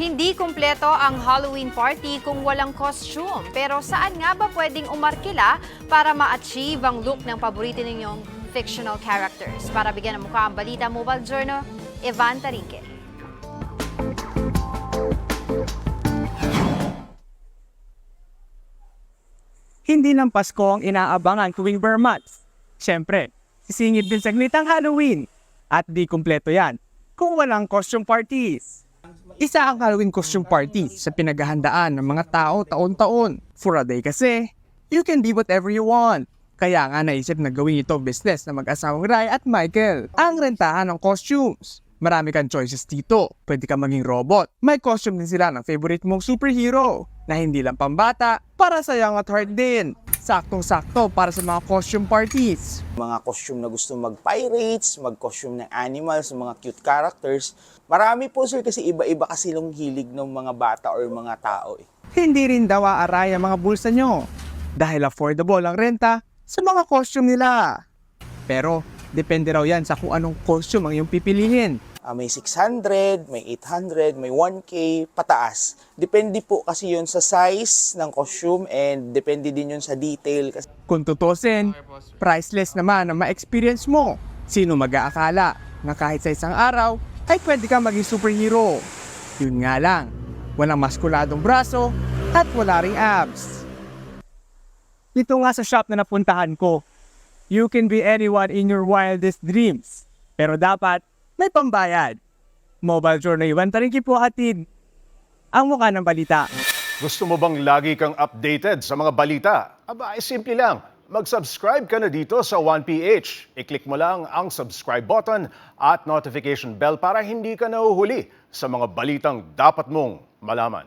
Hindi kumpleto ang Halloween party kung walang costume. Pero saan nga ba pwedeng umarkila para ma-achieve ang look ng paborito ninyong fictional characters? Para bigyan ng mukha ang balita Mobile Journal, Evan Tarinque. Hindi lang Pasko ang inaabangan tuwing Burr month. Siyempre, sisingit din saglit ang Halloween. At di kumpleto yan kung walang costume parties. Isa ang Halloween costume party sa pinaghahandaan ng mga tao taon-taon. For a day kasi, you can be whatever you want. Kaya nga naisip na gawin ito business na mag-asawang Rai at Michael. Ang rentahan ng costumes. Marami kang choices dito. Pwede ka maging robot. May costume din sila ng favorite mong superhero na hindi lang pambata, para sa young at heart din. Saktong-sakto para sa mga costume parties. mga costume na gusto mag-pirates, mag-costume ng animals, mga cute characters. Marami po sir kasi iba-iba kasi yung hilig ng mga bata or mga tao eh. Hindi rin daw aaray ang mga bulsa nyo dahil affordable ang renta sa mga costume nila. Pero depende raw yan sa kung anong costume ang iyong pipilihin. Ah, may 600, may 800, may 1K, pataas. Depende po kasi yun sa size ng costume and depende din yun sa detail. Kasi Kung tutusin, priceless naman ang ma-experience mo. Sino mag-aakala na kahit sa isang araw ay pwede kang maging superhero? Yun nga lang, walang maskuladong braso at wala ring abs. Dito nga sa shop na napuntahan ko, you can be anyone in your wildest dreams. Pero dapat may pambayad. Mobile Journal Iwan Taringki po hatid ang mukha ng balita. Gusto mo bang lagi kang updated sa mga balita? Aba, ay simple lang. Mag-subscribe ka na dito sa 1PH. I-click mo lang ang subscribe button at notification bell para hindi ka nahuhuli sa mga balitang dapat mong malaman.